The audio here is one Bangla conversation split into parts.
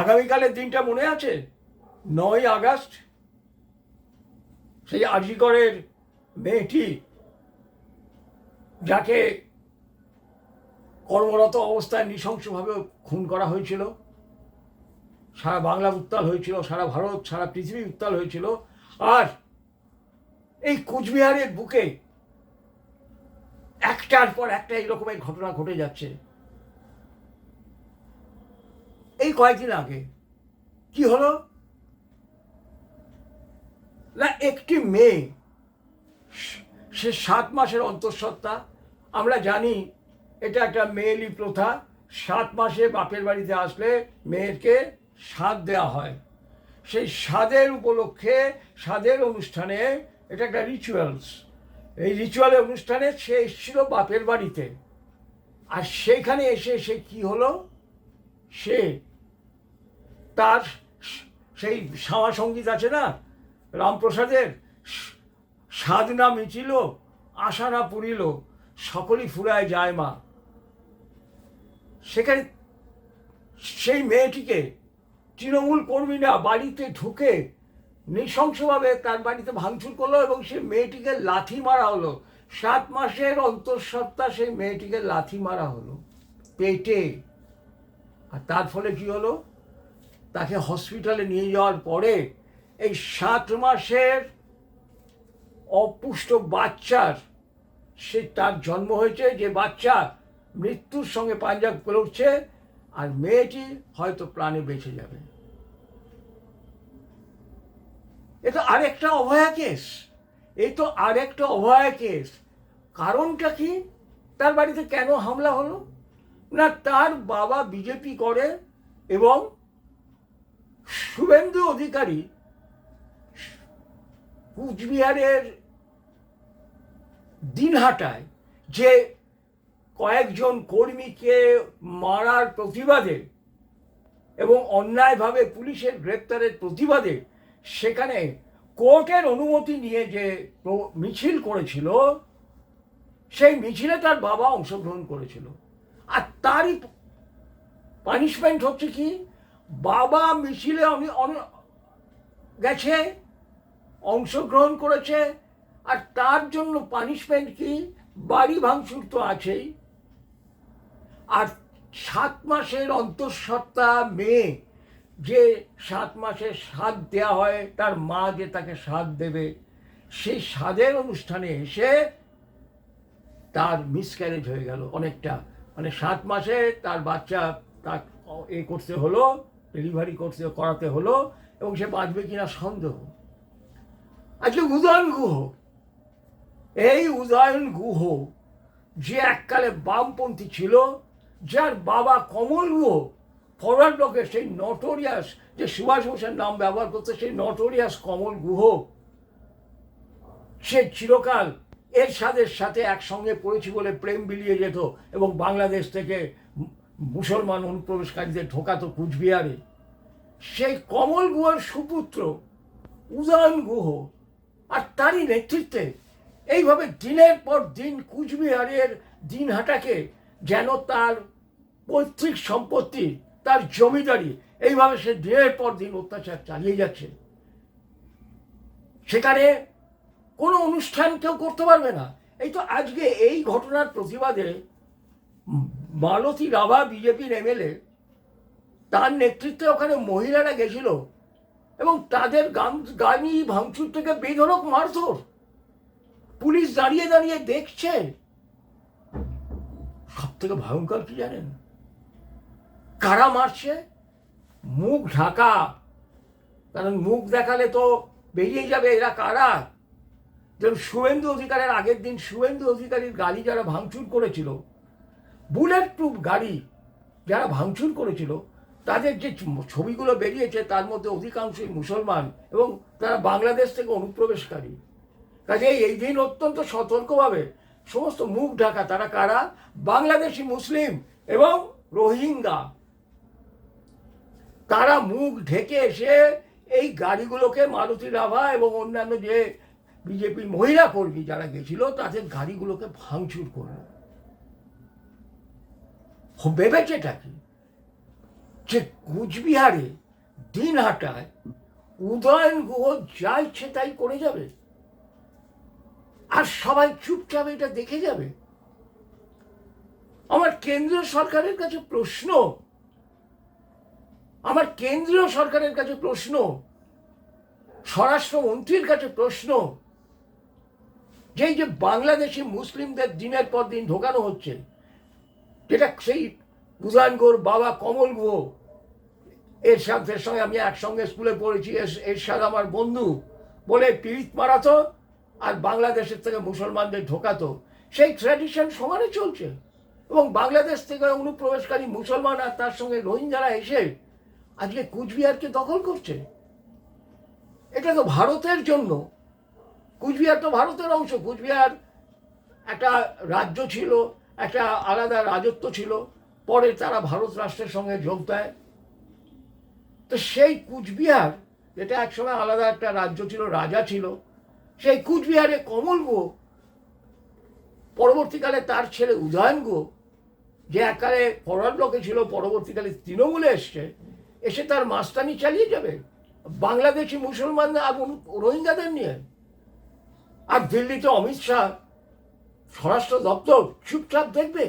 আগামীকালের দিনটা মনে আছে? নয় আগস্ট? সেই আজিগড়ের মেয়েটি যাকে কর্মরত অবস্থায় নৃশংসভাবে খুন করা হয়েছিল, সারা বাংলা উত্তাল হয়েছিল, সারা ভারত, সারা পৃথিবী উত্তাল হয়েছিল, আর এই কোচবিহারের বুকে একটার পর একটা এই রকমের ঘটনা ঘটে যাচ্ছে। এই কয়েকদিন আগে। কি হলো? না, একটি মেয়ে, সে সাত মাসের অন্তঃসত্ত্বা, আমরা জানি এটা একটা মেয়েলি প্রথা, সাত মাসে বাপের বাড়িতে আসলে মেয়েরকে স্বাদ দেওয়া হয়। সেই স্বাদের উপলক্ষে স্বাদের অনুষ্ঠানে এটা একটা রিচুয়ালস এই রিচুয়ালের অনুষ্ঠানে সে এসেছিল বাপের বাড়িতে। আর সেখানে এসে সে কি হলো? সে তার সেই শ্যামা সংগীত আছে না? রামপ্রসাদের স্বাদ না মিটিল আশা না পুরিল সকলই ফুরায় যায় মা। সেখানে সেই মেয়েটিকে তৃণমূল কর্মীরা বাড়িতে ঢুকে নৃশংসভাবে তার বাড়িতে ভাঙচুর করল এবং সেই মেয়েটিকে লাথি মারা হলো। সাত মাসের অন্তঃসত্ত্বা সেই মেয়েটিকে লাথি মারা হলো। পেটে। আর তার ফলে কি হলো? তাকে হসপিটালে নিয়ে যাওয়ার পরে এই সাত মাসের অপুষ্ট বাচ্চার, সে তার জন্ম হয়েছে, যে বাচ্চা মৃত্যুর সঙ্গে পাঞ্জাব করছে আর মেয়েটি হয়তো প্রাণে বেঁচে যাবে। এ তো আরেকটা অভয়া কেস। এই তো আরেকটা অভয়া কেস। কারণটা কি? তার বাড়িতে কেন হামলা হলো? না, তার বাবা বিজেপি করে এবং শুভেন্দু অধিকারী কুচবিহারের দিনহাটায় যে কয়েকজন কর্মীকে মারার প্রতিবাদে এবং অন্যায়ভাবে পুলিশের গ্রেপ্তারের প্রতিবাদে সেখানে কোর্টের অনুমতি নিয়ে যে মিছিল করেছিল, সেই মিছিলে তার বাবা অংশগ্রহণ করেছিল। আর তারই পানিশমেন্ট হচ্ছে কি? বাবা মিছিলে অন- গেছে, অংশগ্রহণ করেছে, আর তার জন্য পানিশমেন্ট কি? বাড়ি ভাঙচুর তো আছেই। আর সাত মাসের অন্তঃসত্ত্বা মেয়ে যে সাত মাসে স্বাদ দেওয়া হয়, তার মা যে তাকে স্বাদ দেবে, সেই স্বাদের অনুষ্ঠানে এসে তার মিসক্যারেজ হয়ে গেল অনেকটা। মানে সাত মাসে তার বাচ্চা তার এ করতে হলো ডেলিভারি করতে, করাতে হলো এবং সে বাঁচবে কিনা সন্দেহ। আজকে উদয়ন গুহ। এই উদয়ন গুহ যে এককালে বামপন্থী ছিল, যার বাবা কমল গুহ ফরওয়ার্ড সেই নটোরিয়াস, যে সুভাষ বোসের নাম ব্যবহার করতে সেই নটোরিয়াস কমল গুহ, সে চিরকাল এর সাথে সাথে একসঙ্গে পড়েছি বলে প্রেম বিলিয়ে যেত এবং বাংলাদেশ থেকে মুসলমান অনুপ্রবেশকারীদের ঢোকাতো কুচবিহারে। সেই কমল গুহার সুপুত্র, উদয়ন গুহ আর তারই নেতৃত্বে এইভাবে দিনের পর দিন কুচবিহারের দিনহাটাকে যেন তার পৈতৃক সম্পত্তি, তার জমিদারি, এইভাবে সে দিনের পর দিন অত্যাচার চালিয়ে যাচ্ছে। সেখানে কোনো অনুষ্ঠান কেউ করতে পারবে না। এই তো আজকে এই ঘটনার প্রতিবাদে মালতী রাভা বিজেপির এমএলএ, তার নেতৃত্বে ওখানে মহিলারা গেছিল এবং তাদের গান গানি ভাঙচুর থেকে বেধরক মারধর। পুলিশ দাঁড়িয়ে দাঁড়িয়ে দেখছে। সব থেকে ভয়ঙ্কর কি জানেন? কারা মারছে? মুখ ঢাকা। কারণ মুখ দেখালে তো বেরিয়ে যাবে এরা কারা? যেমন শুভেন্দু অধিকারের আগের দিন শুভেন্দু অধিকারীর গাড়ি যারা ভাঙচুর করেছিল বুলেট প্রুফ গাড়ি যারা ভাঙচুর করেছিল, তাদের যে ছবিগুলো বেরিয়েছে, তার মধ্যে অধিকাংশই মুসলমান এবং তারা বাংলাদেশ থেকে অনুপ্রবেশকারী। কাজে এই দিন অত্যন্ত সতর্কভাবে সমস্ত মুখ ঢাকা, তারা কারা? বাংলাদেশি মুসলিম এবং রোহিঙ্গা। তারা মুখ ঢেকে এসে এই গাড়িগুলোকে মারুতি রাভা এবং অন্যান্য যে বিজেপি মহিলা কর্মী যারা গেছিল, তাদের গাড়িগুলোকে ভাঙচুর করল। ভেবেছেটা কি? যে কুচবিহারে দিনহাটায় উদয়ন গুহ যা ইচ্ছে তাই করে যাবে। আর সবাই চুপচাপ এটা দেখে যাবে। আমার কেন্দ্রীয় সরকারের কাছে প্রশ্ন, আমার কেন্দ্রীয় সরকারের কাছে প্রশ্ন, স্বরাষ্ট্রমন্ত্রীর কাছে প্রশ্ন, যে যে বাংলাদেশি মুসলিমদের দিনের পর দিন ঢোকানো হচ্ছে যেটা সেই উদয়ন গোর বাবা কমল গুহ এর সাথে সঙ্গে আমি একসঙ্গে স্কুলে পড়েছি। এর- এর সাথে আমার বন্ধু। বলে পিরিত মারাতো আর বাংলাদেশের থেকে মুসলমানদের ঢোকাতো। সেই ট্র্যাডিশন সমানে চলছে। এবং বাংলাদেশ থেকে অনুপ্রবেশকারী মুসলমান আর তার সঙ্গে রোহিঙ্গারা এসে আজকে কুচবিহারকে দখল করছে। এটা তো ভারতের জন্য। কুচবিহার তো ভারতের অংশ। কুচবিহার একটা রাজ্য ছিল। একটা আলাদা রাজত্ব ছিল। পরে তারা ভারত রাষ্ট্রের সঙ্গে যোগ দেয়। তো সেই কুচবিহার, যেটা একসময় আলাদা একটা রাজ্য ছিল, রাজা ছিল, সেই কুচবিহারে কমল গো, পরবর্তীকালে তার ছেলে উদয়ন গো, যে এককালে ফরওয়ার্ড ব্লকে ছিল, পরবর্তীকালে তৃণমূলে এসছে, এসে তার মাস্তানি চালিয়ে যাবে। বাংলাদেশি মুসলমান আর অনু- রোহিঙ্গাদের নিয়ে। আর দিল্লিতে অমিত শাহ স্বরাষ্ট্র দপ্তর চুপচাপ দেখবে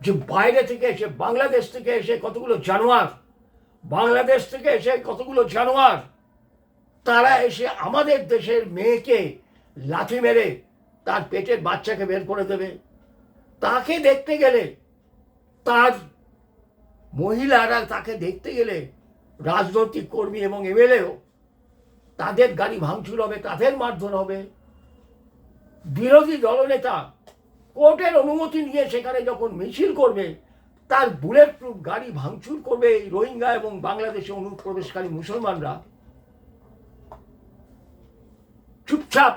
যে বাইরে থেকে এসে, বাংলাদেশ থেকে এসে কতগুলো জানোয়ার, বাংলাদেশ থেকে এসে কতগুলো জানোয়ার, তারা এসে আমাদের দেশের মেয়েকে লাথি মেরে তার পেটের বাচ্চাকে বের করে দেবে। তাকে দেখতে গেলে তার মহিলারা তাকে দেখতে গেলে রাজনৈতিক কর্মী এবং এমএলএও তাদের গাড়ি ভাঙচুর হবে, তাদের মারধর হবে। বিরোধী দলনেতা কোর্টের অনুমতি নিয়ে সেখানে যখন মিছিল করবে, তার বুলেট প্রুফ গাড়ি ভাঙচুর করবে এই রোহিঙ্গা এবং বাংলাদেশে অনুপ্রবেশকারী মুসলমানরা। চুপচাপ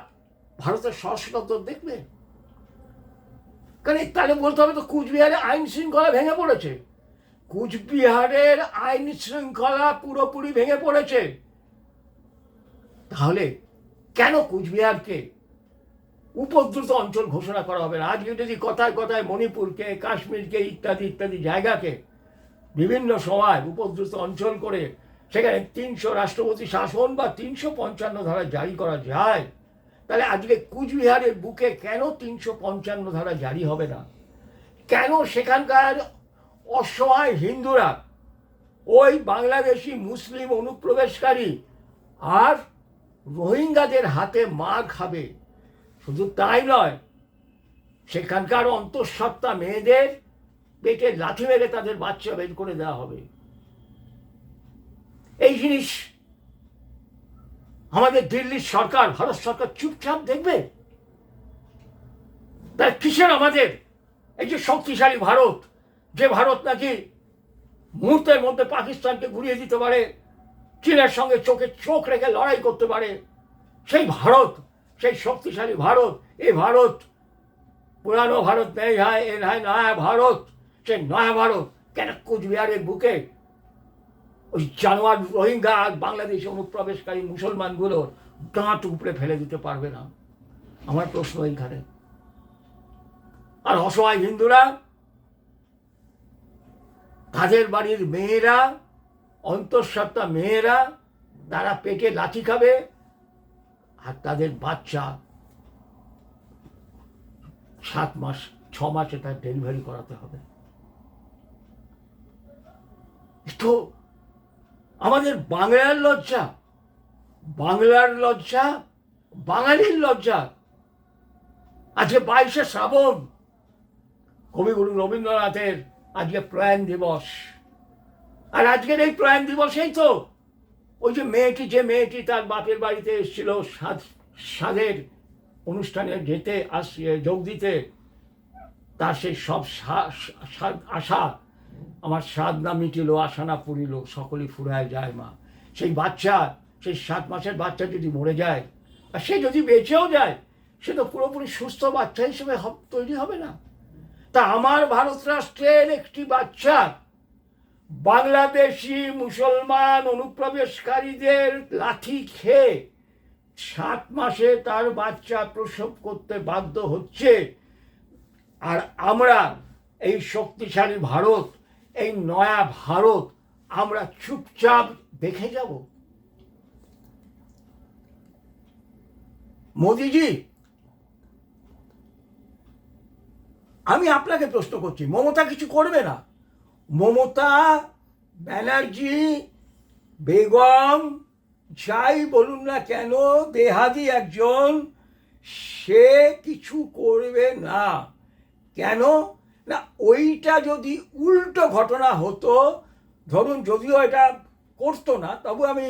ভারতের স্বরাষ্ট্র দেখবে? কারণ তাহলে বলতে হবে তো কুচবিহারে আইন শৃঙ্খলা ভেঙে পড়েছে। কুচবিহারের আইন শৃঙ্খলা পুরোপুরি ভেঙে পড়েছে। তাহলে কেন কুচবিহারকে উপদ্রুত অঞ্চল ঘোষণা করা হবে না। আজকে যদি কথায় কথায় মণিপুরকে, কাশ্মীরকে ইত্যাদি ইত্যাদি জায়গাকে বিভিন্ন সময় উপদ্রুত অঞ্চল করে সেখানে তিনশো রাষ্ট্রপতি শাসন বা তিনশো পঞ্চান্ন ধারা জারি করা যায়, তাহলে আজকে কুচবিহারের বুকে কেন তিনশো পঞ্চান্ন ধারা জারি হবে না? কেন সেখানকার অসহায় হিন্দুরা, ওই বাংলাদেশি মুসলিম অনুপ্রবেশকারী আর রোহিঙ্গাদের হাতে মার খাবে? শুধু তাই নয়, সেখানকার অন্তঃসত্ত্বা মেয়েদের পেটে লাথি মেরে তাদের বাচ্চা বের করে দেওয়া হবে। এই জিনিস আমাদের দিল্লির সরকার, ভারত সরকার চুপচাপ দেখবে? তার কিসের আমাদের? এই যে শক্তিশালী ভারত, যে ভারত নাকি মুহূর্তের মধ্যে পাকিস্তানকে ঘুরিয়ে দিতে পারে, চীনের সঙ্গে চোখে চোখ রেখে লড়াই করতে পারে, সেই ভারত সেই শক্তিশালী ভারত, এই ভারত, পুরানো ভারত নেই হয় এ নয় নয়া ভারত। সেই নয়া ভারত কেন কুচবিহারের বুকে? ওই জানোয়ার রোহিঙ্গা আর বাংলাদেশে অনুপ্রবেশকারী মুসলমানগুলোর দাঁত উপরে ফেলে দিতে পারবে না। আমার প্রশ্ন এইখানে। আর অসহায় হিন্দুরা, কাজের বাড়ির মেয়েরা, অন্তঃসত্ত্বা মেয়েরা, তারা পেটে লাঠি খাবে আর তাদের বাচ্চা সাত মাস, ছ মাসে তার ডেলিভারি করাতে হবে। তো আমাদের বাংলার লজ্জা বাংলার লজ্জা, বাঙালির লজ্জা। আজকে বাইশে শ্রাবণ, কবিগুরু রবীন্দ্রনাথের আজকে প্রয়াণ দিবস। আর আজকের এই প্রয়াণ দিবসেই তো ওই যে মেয়েটি যে মেয়েটি তার বাপের বাড়িতে এসেছিল সাদ সাদের অনুষ্ঠানে যেতে আস যোগ দিতে, তার সেই সব আশা, আমার স্বাদ না মিটিল আশা না পুরিল সকলে ফুরায় যায় মা। সেই বাচ্চা, সেই সাত মাসের বাচ্চা যদি মরে যায়, আর সে যদি বেঁচেও যায়, সে তো পুরোপুরি সুস্থ বাচ্চা হিসেবে তৈরি হবে না। তা আমার ভারত রাষ্ট্রের একটি বাচ্চা বাংলাদেশি মুসলমান অনুপ্রবেশকারীদের লাঠি খেয়ে সাত মাসে তার বাচ্চা প্রসব করতে বাধ্য হচ্ছে। আর আমরা, এই শক্তিশালী ভারত, এই নয়া ভারত, আমরা চুপচাপ দেখে যাব। মোদিজি, আমি আপনাকে প্রশ্ন করছি, মমতা কিছু করবে না? মমতা ব্যানার্জি, বেগম, যাই বলুন না কেন দেহাদি একজন, সে কিছু করবে না। কেন? না, ওইটা যদি উল্টো ঘটনা হতো, ধরুন যদিও এটা করতো না, তবু আমি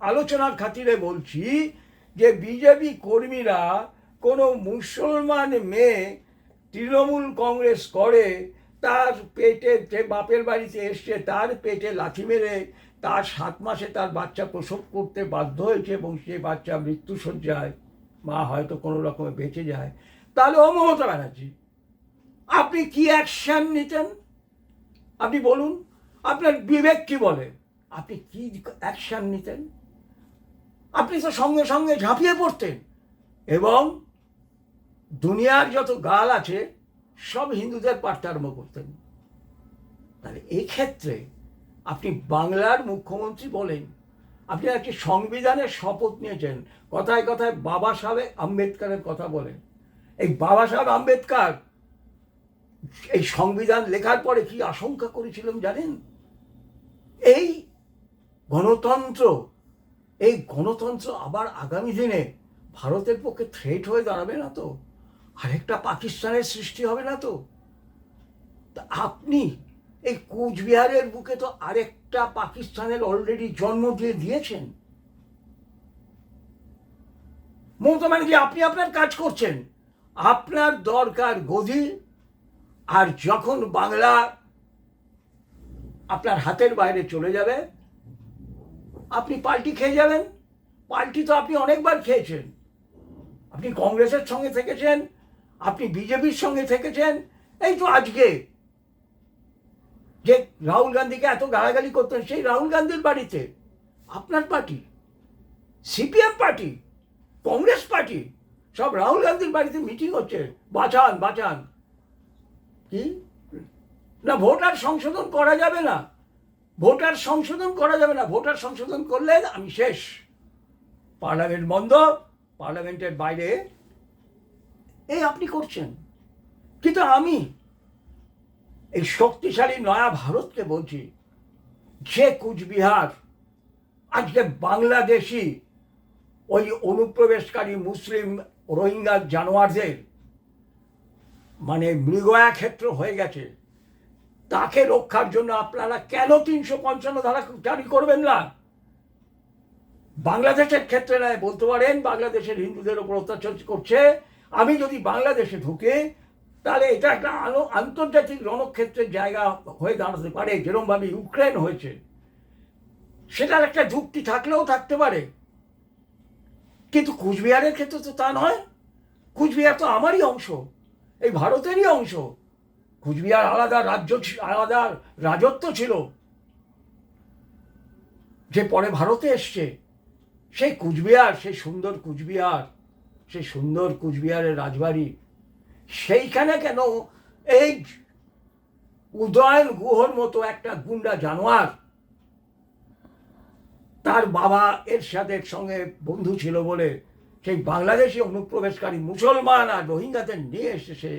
আলোচনার খাতিরে বলছি যে বিজেপি কর্মীরা কোনো মুসলমান মেয়ে তৃণমূল কংগ্রেস করে তার পেটে যে বাপের বাড়িতে এসছে, তার পেটে লাথি মেরে তার সাত মাসে তার বাচ্চা প্রসব করতে বাধ্য হয়েছে এবং সে বাচ্চা মৃত্যুসজ্জায় মা হয়তো কোনো রকমে বেঁচে যায়। তাহলে ও মমতা ব্যানার্জি, আপনি কি অ্যাকশন নিতেন? আপনি বলুন, আপনার বিবেক কি বলে? আপনি কি অ্যাকশন নিতেন? আপনি তো সঙ্গে সঙ্গে ঝাঁপিয়ে পড়তেন এবং দুনিয়ার যত গাল আছে সব হিন্দুদের পাঠ্যারম্ভ করতেন। তাহলে ক্ষেত্রে আপনি বাংলার মুখ্যমন্ত্রী বলেন, আপনি একটি সংবিধানের শপথ নিয়েছেন, কথায় কথায় বাবা সাহেব আম্বেদকারের কথা বলেন। এই বাবা সাহেব আম্বেদকর, এই সংবিধান লেখার পরে কি আশঙ্কা করেছিলাম জানেন? এই গণতন্ত্র এই গণতন্ত্র আবার আগামী দিনে ভারতের পক্ষে থ্রেট হয়ে দাঁড়াবে না তো? আরেকটা পাকিস্তানের সৃষ্টি হবে না তো? তা আপনি এই কুচবিহারের বুকে তো আরেকটা পাকিস্তানের অলরেডি জন্ম দিয়ে দিয়েছেন। মমতা ব্যানার্জি, আপনি আপনার কাজ করছেন। আপনার দরকার গদি, আর যখন বাংলা আপনার হাতের বাইরে চলে যাবে, আপনি পাল্টি খেয়ে যাবেন। পাল্টি তো আপনি অনেকবার খেয়েছেন। আপনি কংগ্রেসের সঙ্গে থেকেছেন আপনি বিজেপির সঙ্গে থেকেছেন? এই তো আজকে। যে রাহুল গান্ধীকে এত গালাগালি করতেন, সেই রাহুল গান্ধীর বাড়িতে। আপনার party, CPM party, Congress party, সব রাহুল গান্ধীর বাড়িতে মিটিং হচ্ছে। বাঁচান বাঁচান। কি? না, ভোটার সংশোধন করা যাবে না। ভোটার সংশোধন করা যাবে না। ভোটার সংশোধন করলে আমি শেষ। পার্লামেন্ট বন্ধ, পার্লামেন্টের বাইরে এই আপনি করছেন। কিন্তু আমি এই শক্তিশালী নয়া ভারতকে বলছি, যে কুচবিহার আজকে বাংলাদেশি ওই অনুপ্রবেশকারী মুসলিম রোহিঙ্গা জানোয়ারদের মানে মৃগয়া ক্ষেত্র হয়ে গেছে, তাকে রক্ষার জন্য আপনারা কেন তিনশো পঞ্চান্ন ধারা জারি করবেন না? বাংলাদেশের ক্ষেত্রে নয় বলতে পারেন, বাংলাদেশের হিন্দুদের ওপর অত্যাচার করছে আমি যদি বাংলাদেশে ঢুকে, তাহলে এটা একটা আন্তর্জাতিক রণক্ষেত্রের জায়গা হয়ে দাঁড়াতে পারে যেরকমভাবে ইউক্রেন হয়েছে। সেটার একটা যুক্তি থাকলেও থাকতে পারে। কিন্তু কুচবিহারের ক্ষেত্রে তো তা নয়। কুচবিহার তো আমারই অংশ, এই ভারতেরই অংশ। কুচবিহার আলাদা রাজ্য আলাদা রাজত্ব ছিল। যে পরে ভারতে এসছে, সেই কুচবিহার, সেই সুন্দর কুচবিহার। সেই সুন্দর কুচবিহারের রাজবাড়ি, সেইখানে কেন এই উদয়ন গুহর মতো একটা গুন্ডা জানোয়ার? তার বাবা এরশাদের সঙ্গে বন্ধু ছিল বলে সেই বাংলাদেশি অনুপ্রবেশকারী মুসলমান আর রোহিঙ্গাদের নিয়ে এসে সে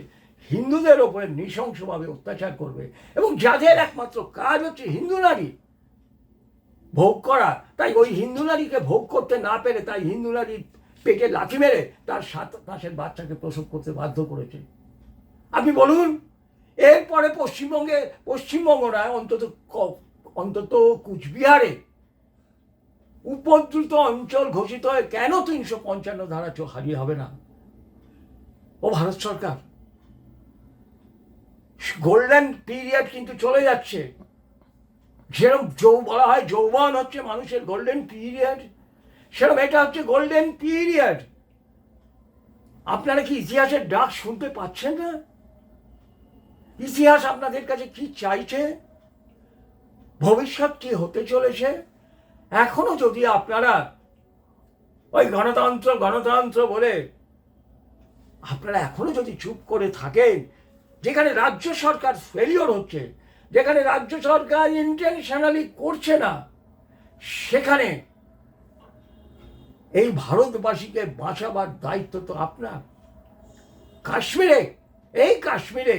হিন্দুদের ওপরে নৃশংসভাবে অত্যাচার করবে এবং যাদের একমাত্র কাজ হচ্ছে হিন্দু নারী ভোগ করা। তাই ওই হিন্দু নারীকে ভোগ করতে না পেরে তাই হিন্দু নারীর পেটে লাথি মেরে তার সাত মাসের বাচ্চাকে প্রসব করতে বাধ্য করেছে। আপনি বলুন, এরপরে পশ্চিমবঙ্গে পশ্চিমবঙ্গ নয় অন্তত অন্তত কুচবিহারে উপদ্রুত অঞ্চল ঘোষিত হয়ে কেন তিনশো পঞ্চান্ন ধারা হারিয়ে হবে না? ও ভারত সরকার। গোল্ডেন পিরিয়ড কিন্তু চলে যাচ্ছে। যেরকম যৌ বলা হয় যৌবন হচ্ছে মানুষের গোল্ডেন পিরিয়ড সেরকম এটা হচ্ছে গোল্ডেন পিরিয়ড আপনারা কি ইতিহাসের ডাক শুনতে পাচ্ছেন না? ইতিহাস আপনাদের কাছে কি চাইছে? ভবিষ্যৎ কি হতে চলেছে? এখনও যদি আপনারা ওই গণতন্ত্র গণতন্ত্র বলে আপনারা এখনও যদি চুপ করে থাকেন, যেখানে রাজ্য সরকার ফেলিওর হচ্ছে, যেখানে রাজ্য সরকার ইন্টেনশনালি করছে না, সেখানে এই ভারতবাসীকে বাঁচাবার দায়িত্ব তো আপনার। কাশ্মীরে, এই কাশ্মীরে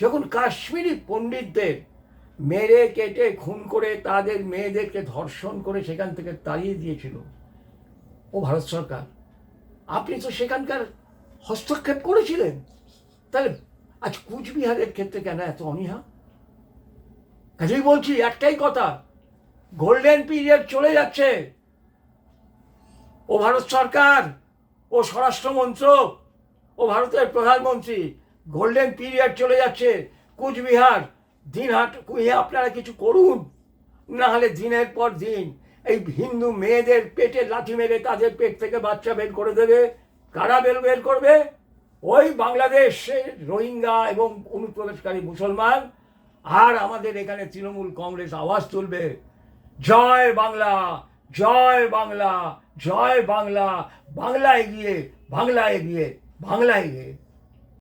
যখন কাশ্মীরি পণ্ডিতদের মেরে, কেটে, খুন করে তাদের মেয়েদেরকে ধর্ষণ করে সেখান থেকে তাড়িয়ে দিয়েছিল, ও ভারত সরকার, আপনি তো সেখানকার হস্তক্ষেপ করেছিলেন। তাহলে আজ কুচবিহারের ক্ষেত্রে কেন এত অনীহা? কাজেই বলছি একটাই কথা, গোল্ডেন পিরিয়ড চলে যাচ্ছে। ও ভারত সরকার, ও স্বরাষ্ট্র মন্ত্রক, ও ভারতের প্রধানমন্ত্রী গোল্ডেন পিরিয়ড চলে যাচ্ছে, কুচবিহার, দিনহাট কুইয়ে আপনারা কিছু করুন। না হলে দিনের পর দিন এই হিন্দু মেয়েদের পেটে লাঠি মেরে তাদের পেট থেকে বাচ্চা বের করে দেবে। কারা বের বের করবে? ওই বাংলাদেশের রোহিঙ্গা এবং অনুপ্রবেশকারী মুসলমান। আর আমাদের এখানে তৃণমূল কংগ্রেস আওয়াজ তুলবে। জয় বাংলা! জয় বাংলা জয় বাংলা বাংলা এগিয়ে বাংলা এগিয়ে বাংলা এগিয়ে